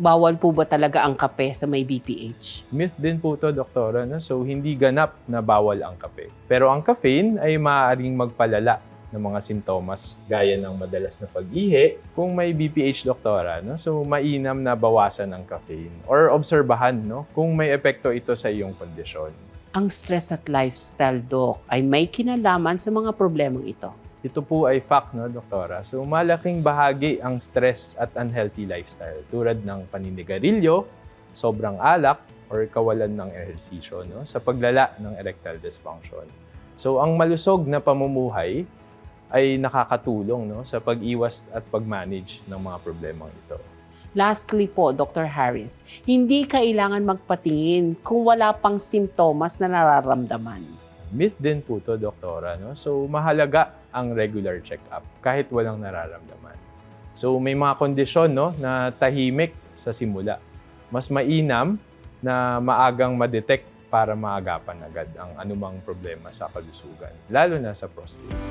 Bawal po ba talaga ang kape sa may BPH? Myth din po to, doktora. No? So, hindi ganap na bawal ang kape. Pero ang caffeine ay maaaring magpalala ng mga sintomas gaya ng madalas na pag-ihi kung may BPH doktora. No? So, mainam na bawasan ang caffeine or obserbahan no? kung may epekto ito sa iyong kondisyon. Ang stress at lifestyle, Doc, ay may kinalaman sa mga problemang ito. Ito po ay fact, no, doktora? So, malaking bahagi ang stress at unhealthy lifestyle tulad ng paninigarilyo, sobrang alak, or kawalan ng ehersisyo no, sa paglala ng erectile dysfunction. So, ang malusog na pamumuhay ay nakakatulong no, sa pag-iwas at pag-manage ng mga problemang ito. Lastly po, Dr. Harris, hindi kailangan magpatingin kung wala pang simptomas na nararamdaman. Myth din po to, doktora. No? So, mahalaga ang regular check-up kahit walang nararamdaman. So, may mga kondisyon no, na tahimik sa simula. Mas mainam na maagang ma-detect para maagapan agad ang anumang problema sa kalusugan, lalo na sa prostate.